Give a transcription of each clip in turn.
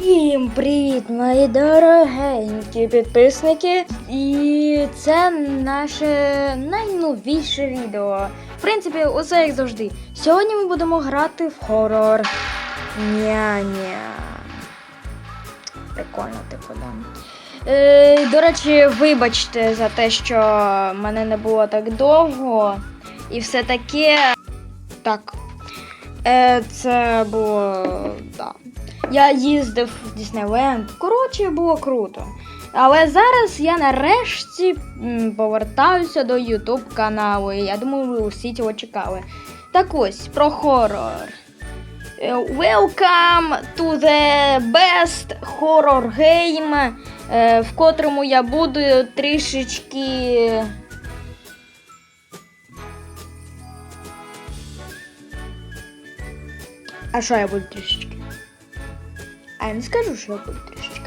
Всім привіт, мої дорогенькі підписники! І це наше найновіше відео. В принципі, усе як завжди. Сьогодні ми будемо грати в хорор. Ня-ня. Прикольно, типу, да. Е, до речі, вибачте за те, що мене не було так довго. І все таке. Так. Е, це було. Да. Я їздив в Діснейленд. Коротше, було круто. Але зараз я нарешті повертаюся до YouTube каналу. Я думаю, ви усі цього чекали. Так ось, про хорор. Е, Welcome to the best horror game, е, в котрому я буду трішечки. А що я буду трішечки? А я не скажу, що я буду трішечки.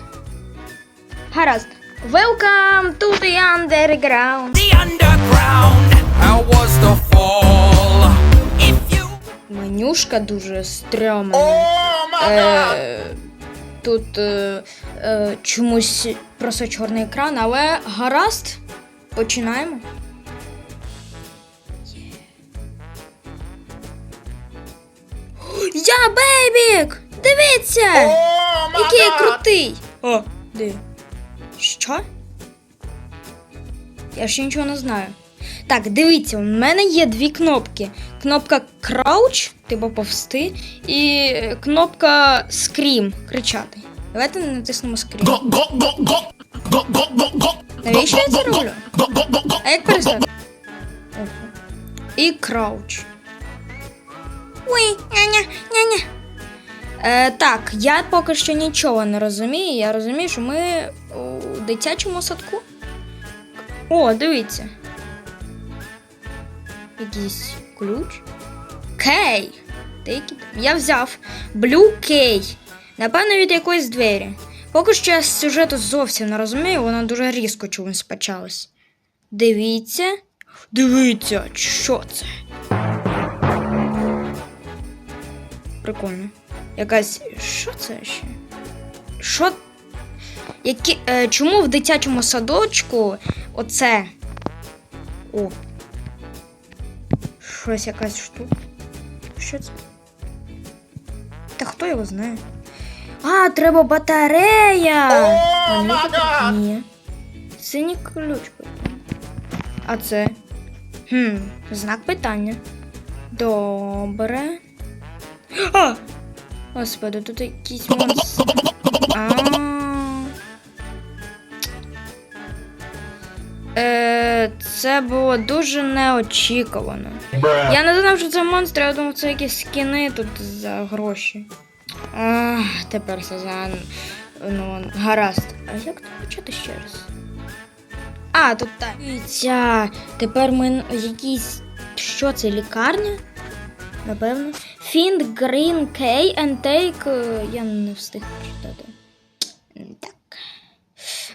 Гаразд. Welcome to the underground. the underground. How was the fall? If you Менюшка дуже стрьомна. Oh Е, тут е, е, чомусь просто чорний екран, але гаразд. Починаємо. Я бейбік! Дивіться! Oh Який я крутий! О, де? Що? Я ще нічого не знаю. Так, дивіться, у мене є дві кнопки. Кнопка Crouch, типу повсти, і кнопка Scream, кричати. Давайте натиснемо Scream. Go go go go go go go go Навіщо я це роблю? go go go go А як перестати? І Crouch. Ой, няня, няня. Е, так, я поки що нічого не розумію. Я розумію, що ми у дитячому садку. О, дивіться. Якийсь ключ. Кей. Я взяв Blue Кей. Напевно, від якоїсь двері. Поки що я сюжету зовсім не розумію, воно дуже різко чомусь почалось. Дивіться. Дивіться, що це? Прикольно. Якась. Що це ще? Що? Які... Е, чому в дитячому садочку оце? О. Щось якась штука. Що це? Та хто його знає? А, треба батарея! Тут- God! Ні. Синій ключ. А це? Хм, знак питання. Добре. А! Господи, тут якийсь монстр. А. Е, це було дуже неочікувано. Я не знав, що це монстр, я думав, це якісь скіни тут за гроші. Ах, тепер за. Ну, гаразд. А як тут почати ще раз? А, тут так. Тепер ми якісь. Що це, лікарня? Напевно. Find Green Key and take. е, Я не встиг прочитати. Так.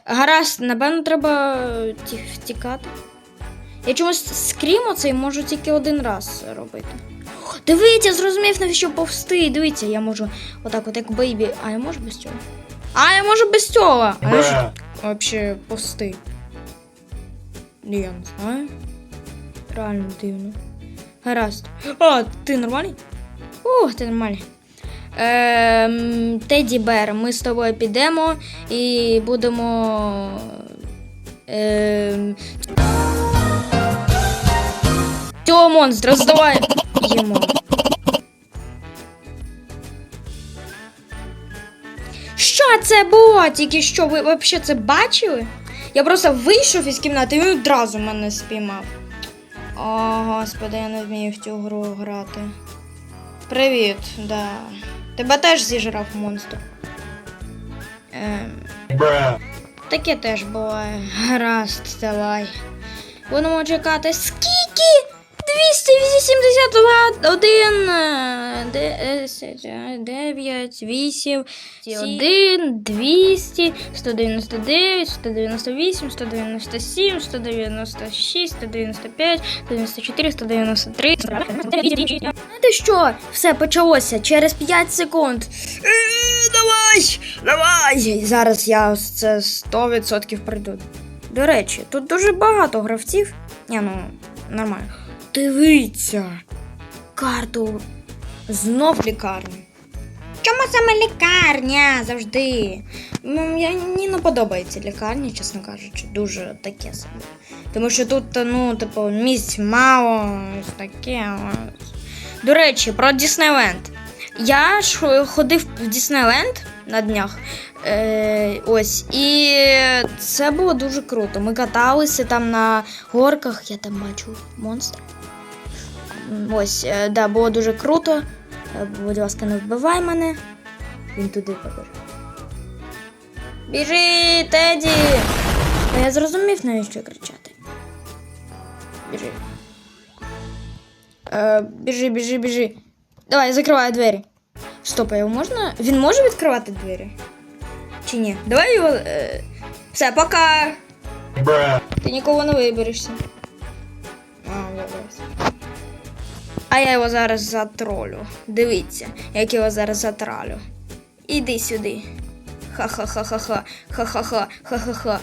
Гаразд, напевно, треба втікати. Я чомусь скрім оцей можу тільки один раз робити. Дивіться, зрозумів, навіщо повсти. Дивіться, я можу отак, от як бейбі. А я можу без цього? А, я можу без цього. А я ж вообще повсти. Я не знаю. Реально дивно. Гаразд. А, ти нормальний? Ух, ти нормальний. Ем, Теді Бер, ми з тобою підемо і будемо. Ем, цього монстра здавай йому. Що це було? Тільки що ви взагалі це бачили? Я просто вийшов із кімнати і він одразу мене спіймав. О, господи, я не вмію в цю гру грати. Привіт, да. Тебе теж зіжрав монстр. Ем, таке теж буває. Гаразд, давай. Будемо чекати. Скільки? 281, 9, 8, 1, 200, 199, 198, 197, 196, 195, 194, 193. Знаєте що? Все почалося через 5 секунд. Е, Давай! Давай! Зараз я це 100% пройду. До речі, тут дуже багато гравців. Ні, ну, нормально. Дивіться. Карту. Знов лікарня. Чому саме лікарня завжди? Ну, я, мені не подобається лікарня, чесно кажучи, дуже таке собі. Тому що тут, ну, типу, місць мало, ось таке. До речі, про Діснейленд. Я ж ходив в Діснейленд на днях. Е, ось, і це було дуже круто. Ми каталися там на горках, я там бачу монстра. Ось, е, да, було дуже круто. Е, Будь ласка, не вбивай мене. Він туди побіжав. Біжи, Теді! А я зрозумів, навіщо кричати. Біжи. Е, біжи, біжи, біжи. Давай, закривай двері. Стоп, а його можна. Він може відкривати двері? Чи ні? Давай його. Е... Все, пока. Ти нікого не виберешся. А я його зараз затролю. Дивіться, як я його зараз затралю. Іди сюди. Ха-ха-ха-ха-ха. Ха-ха-ха. Ха-ха-ха.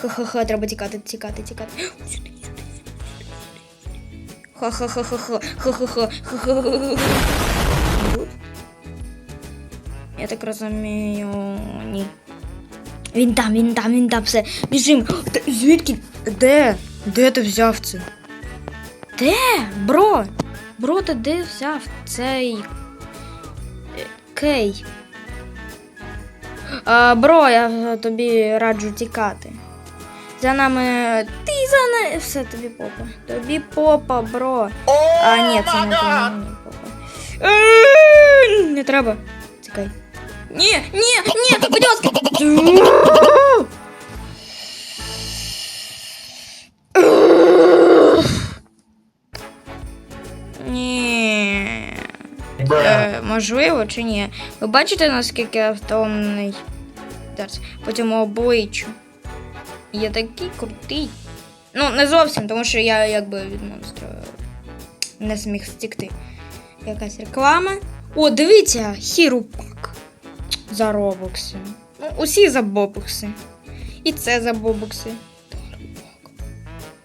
Ха-ха-ха. Треба тікати, тікати, тікати. Сюди, сюди. Ха-ха-ха-ха-ха. Ха-ха-ха. Ха-ха-ха. Я так розумію, ні. Він там, він там, він там, все. Біжим. Звідки? Де? Де ти взяв це? Де? Бро? Бро, ти де взяв цей. е, Кей? А, бро, я тобі раджу тікати. За нами. Ти за нами. Все тобі попа. Тобі попа, бро. А, ні, це не тобі попа. Е, Не треба. Тікай. Ні, ні, ні, будь ласка. Можливо чи ні. Ви бачите, наскільки я втомлений? Зараз по цьому обличчю. Я такий крутий. Ну, не зовсім, тому що я якби від монстра не зміг стікти. Якась реклама. О, дивіться, хірупак. За робокси. Ну, усі за бобокси. І це за бобокси.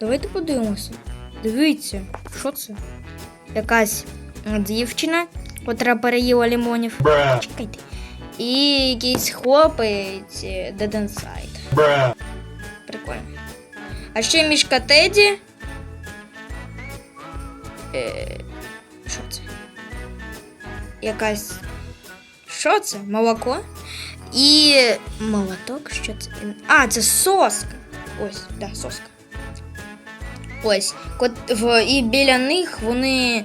Давайте подивимося. Дивіться, що це? Якась дівчина, котра переїла лімонів. Чекайте. І якийсь хлопець Dead Inside. Прикольно. А ще мішка Теді. Е, що це? Якась. Що це? Молоко? І молоток, що це? А, це соска. Ось, да, соска. Ось. Кот, в, і біля них вони.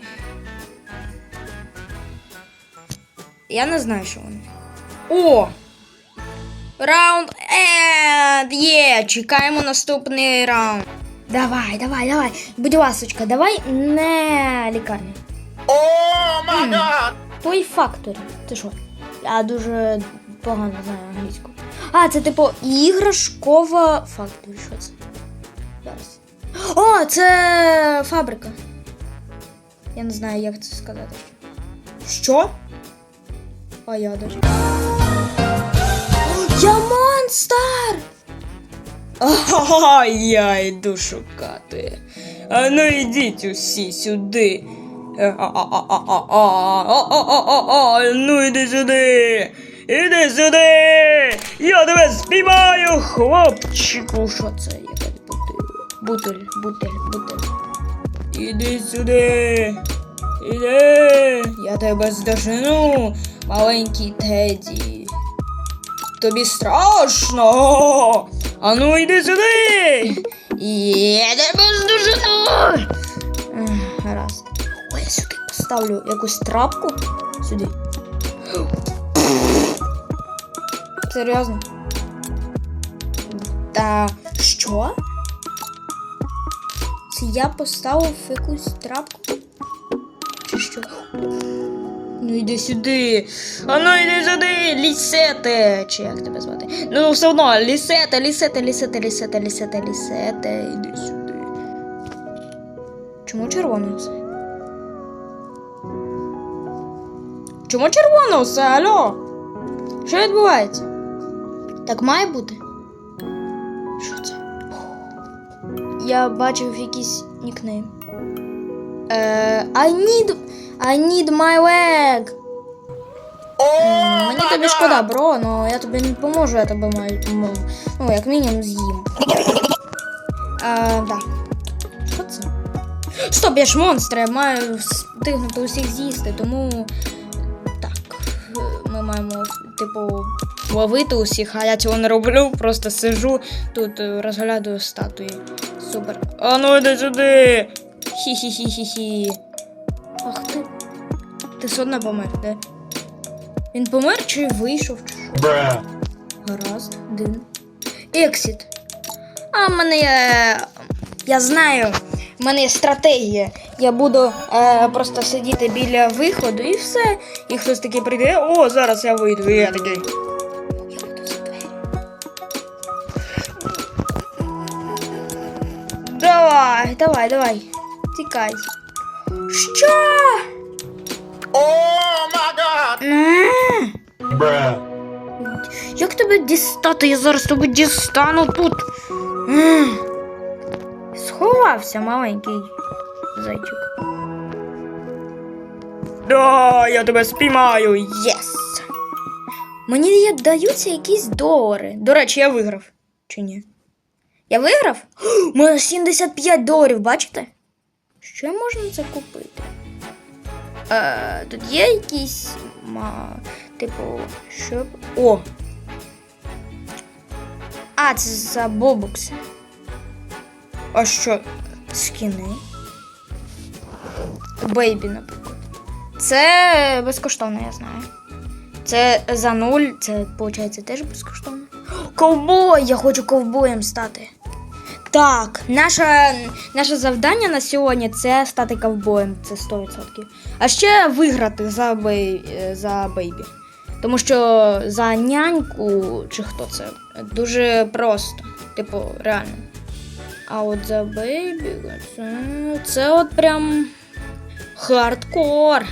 Я не знаю, що вони. О! Раунд енд! Є! Чекаємо наступний раунд. Давай, давай, давай. Будь ласочка, давай не. Oh my god! Той факторі. Це що? Я дуже погано знаю англійську. А, це типу іграшкова факторі. Що це? Зараз. О, це фабрика. Я не знаю, як це сказати. Що? А я даже. Я монстр! Ага, я йду шукати. А ну йдіть усі сюди. Ну йди сюди. Іди сюди! Я тебе співаю! хлопчику! Що це якась бутиль? Бутель, бутиль, бутиль. Іди сюди! Іди! Я тебе здожену, маленький Теді. Тобі страшно. А ну йди сюди. Я тебе здожену. Гаразд. Ой, я сюди поставлю якусь трапку. Сюди. Серйозно? Та що? Це я поставив якусь трапку? Чи що? Ну йди сюди. А ну йди сюди, лісете. Чи як тебе звати? Ну все одно, лісете, лісете, лісете, лісете, лісете, лісете. Іди сюди. Чому червоне все? Чому червоне все, алло? Що відбувається? Так має бути? Що це? Я бачив якийсь нікнейм. Е, I need. I need my leg. Мені тобі шкода, бро, але я тобі не поможу, я тебе маю. Ну, як мінімум, з'їм. Е, да. Що це? Стоп, я ж монстр, я маю встигнути усіх з'їсти, тому. Так. Ми маємо, типу, ловити усіх, а я цього не роблю, просто сижу тут, розглядаю статуї. Супер. А ну йди сюди! Хі-хі-хі-хі-хі. Ах ти. Ти все одно помер, де? Він помер чи вийшов? Чи що? Bruh. Гаразд, дин. Ексіт. А в мене є. Я знаю, в мене є стратегія. Я буду е, просто сидіти біля виходу і все. І хтось такий прийде, о, зараз я вийду. І я такий. Давай, давай, давай. Тікай. Що? Oh my god. Як тебе дістати? Я зараз тебе дістану тут. Сховався маленький зайчик. Да, я тебе спіймаю. Єс. Мені даються якісь долари. До речі, я виграв. Чи ні? Я виграв? У мене 75 доларів, бачите? Що можна це купити? Е, тут є якісь. Ма, типу, що. О! А, це за бобукси. А що? Скіни? Бейбі, наприклад. Це безкоштовно, я знаю. Це за нуль, це, виходить, теж безкоштовно. Ковбой! Я хочу ковбоєм стати. Так, наше, наше завдання на сьогодні це стати ковбоєм, це 100%. А ще виграти за, бей, е, за бейбі. Тому що за няньку, чи хто це, дуже просто. Типу, реально. А от за бейбі, це, це от прям хардкор.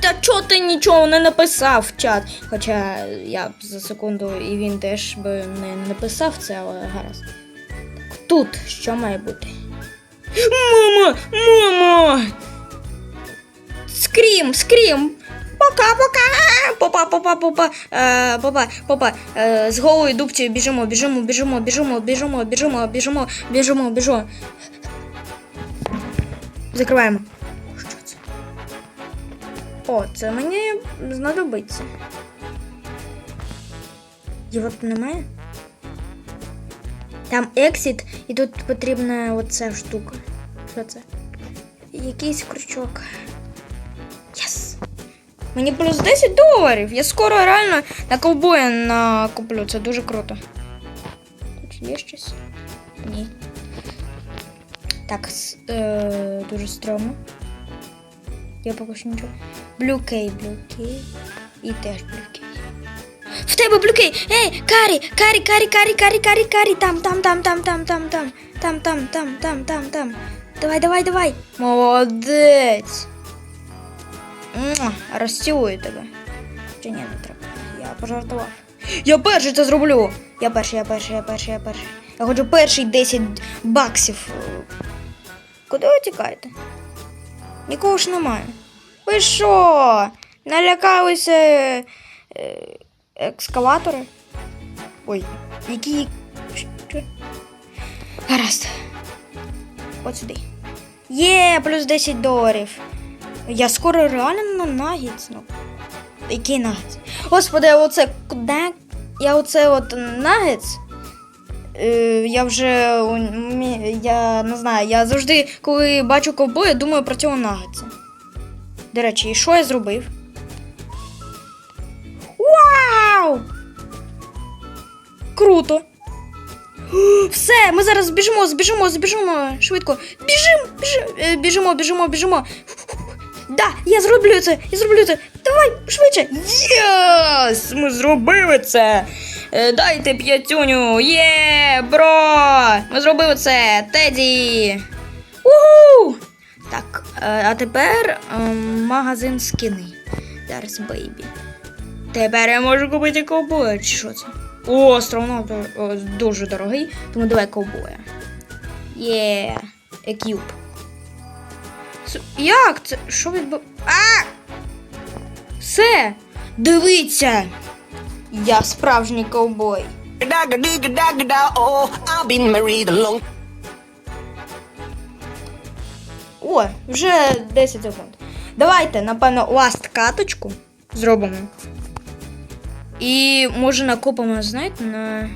Та чого ти нічого не написав в чат? Хоча я б за секунду і він теж би не написав це, але гаразд. Тут що має бути? Мама! Мама! Скрім, скрім! Пока-пока! Попа, попа, попа, е, попа, попа. Е, з голою дубцею біжимо, біжимо, біжимо, біжимо, біжимо, біжимо, біжимо, біжимо, біжимо. Закриваємо. О, це мені знадобиться. Його тут немає? Там exit, і тут потрібна оця штука. Що це? Якийсь крючок. Єс! Мені плюс 10 доларів. Я скоро реально на ковбоя накуплю. Це дуже круто. Тут є щось? Ні. Так, е, дуже стрьомно. Я поки що нічого. Блюкей, блюкей. І теж блюкей. В тебе блюкей! Ей, карі! Карі, карі, карі, карі, карі, карі! Там, там, там, там, там, там, там, там, там, там, там, там, там. Давай, давай, давай. Молодець. Розцілую тебе. Чи ні, не треба. Я пожартував. Я перший це зроблю. Я перший, я перший, я перший, я перший. Я хочу перший 10 баксів. Куди ви тікаєте? Нікого ж немає. Ви що? Налякалися е, екскаватори? Ой, які. Що? Гаразд. От сюди. Є, плюс 10 доларів. Я скоро реально на нагіц. Ну. Який нагіц? Господи, оце куди? Я оце от нагіц. Е, я вже я не знаю, я завжди, коли бачу ковбоя, думаю про цього нагетса. До речі, і що я зробив? Вау! Круто! Все, ми зараз збіжимо, збіжимо, збіжимо швидко. Біжимо, біжимо, е, біжимо, біжимо, біжимо. Да, я зроблю це, я зроблю це. Давай, швидше. Єс! Ми зробили це. Е, Дайте п'ятюню. Є, бро! Ми зробили це. Теді. Уху! Так, е, а тепер ем, магазин скини. Зараз бейбі. Тепер я можу купити ковбоя, чи що це? О, астронавт о, дуже дорогий, тому давай ковбоя. Є, екюб. Як це? Що відбув? А! Все! Дивіться! Я справжній ковбой. О, вже 10 секунд. Давайте, напевно, ласт каточку зробимо. І може накопимо, знаєте, на.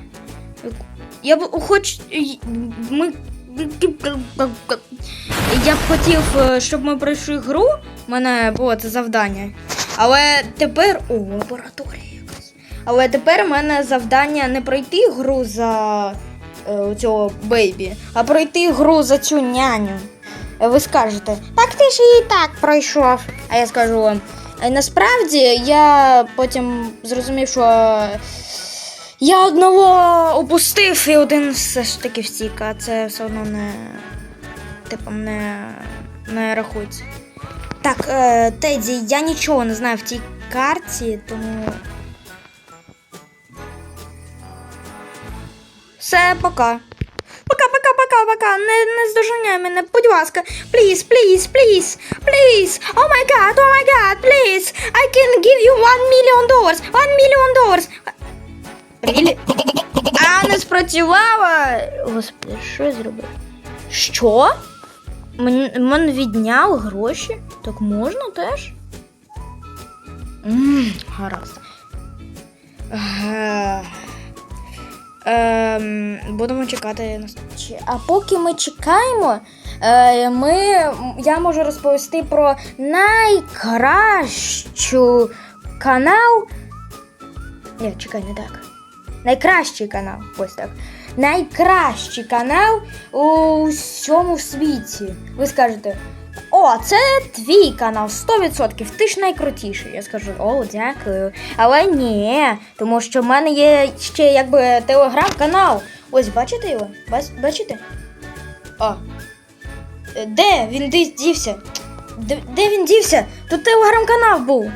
Я б хоч. Ми. Я б хотів, е, щоб ми пройшли гру. У мене було це завдання. Але тепер. О, лабораторія якась. Але тепер у мене завдання не пройти гру за е, цього бейбі, а пройти гру за цю няню. Е, Ви скажете, так ти ж її так пройшов. А я скажу вам, «Е, насправді я потім зрозумів, що я одного опустив і один все ж таки втік, а це все одно не типу не, не рахується. Так, е, Теді, я нічого не знаю в тій карті, тому. Все, пока. Пока, пока, пока, пока. Не, не здоженяй мене, будь ласка. Please, please, please, please. Oh my god, oh my god, please. I can give you one million dollars. One million dollars. А, не спрацювала. Господи, що я зробив? Що? Мен- Мене відняли гроші? Так можна теж? Ммм, гаразд. Будемо чекати А поки ми чекаємо, е, ми, я можу розповісти про найкращу канал. Ні, чекай, не так. Найкращий канал. Ось так. Найкращий канал у всьому світі. Ви скажете. О, це твій канал, 100%. Ти ж найкрутіший. Я скажу, о, дякую. Але ні, тому що в мене є ще якби телеграм-канал. Ось бачите його? Бачите? О. Е, Де він дівся? Де, він дівся? Тут телеграм-канал був.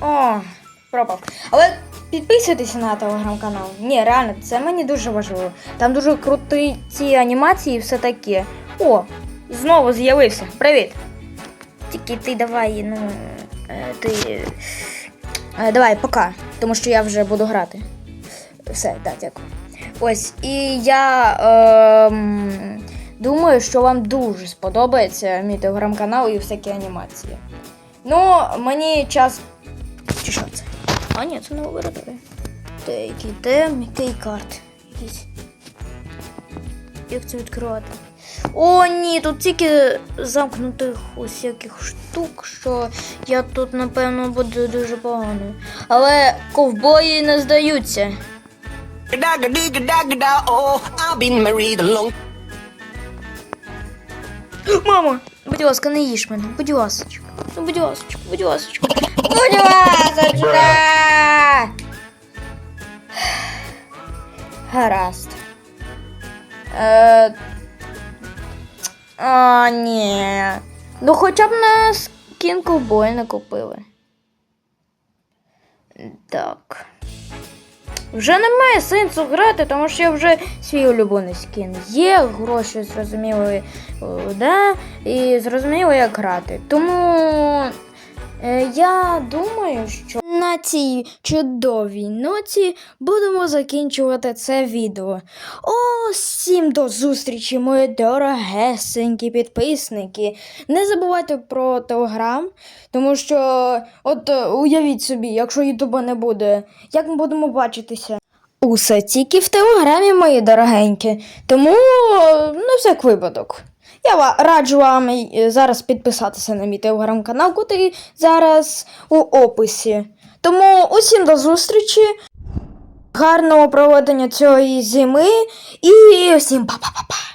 О, пропав. Але підписуйтеся на телеграм-канал. Ні, реально, це мені дуже важливо. Там дуже круті ці анімації і все таке. О, знову з'явився. Привіт. Тільки ти давай, ну. е, Ти. е, Давай, пока. Тому що я вже буду грати. Все, так, дякую. Ось, і я ем, думаю, що вам дуже сподобається мій телеграм-канал і всякі анімації. Ну, мені час. Чи що це? А, ні, це не лабораторія. Де який тем, який карт. Якийсь. Як це відкривати? О, ні, тут тільки замкнутих усяких штук, що я тут, напевно, буду дуже поганою. Але ковбої не здаються. Мамо, будь ласка, не їж мене, будь ласочка. Будь ласочка, будь ласочка. Будь ласочка. Гаразд. Е... А, ні. Ну хоча б на скін ковбой не купили. Так. Вже немає сенсу грати, тому що я вже свій улюблений скін. Є гроші, зрозуміли, да? і зрозуміло, як грати. Тому е, я думаю, що на цій чудовій ноті будемо закінчувати це відео. О, до зустрічі, мої дорогесенькі підписники. Не забувайте про телеграм, тому що, от е, уявіть собі, якщо Ютуба не буде, як ми будемо бачитися? Усе тільки в телеграмі, мої дорогенькі. Тому е, на всяк випадок. Я раджу вам е, зараз підписатися на мій телеграм-канал, який зараз у описі. Тому усім до зустрічі, гарного проведення цієї зими і всім па-па-па-па.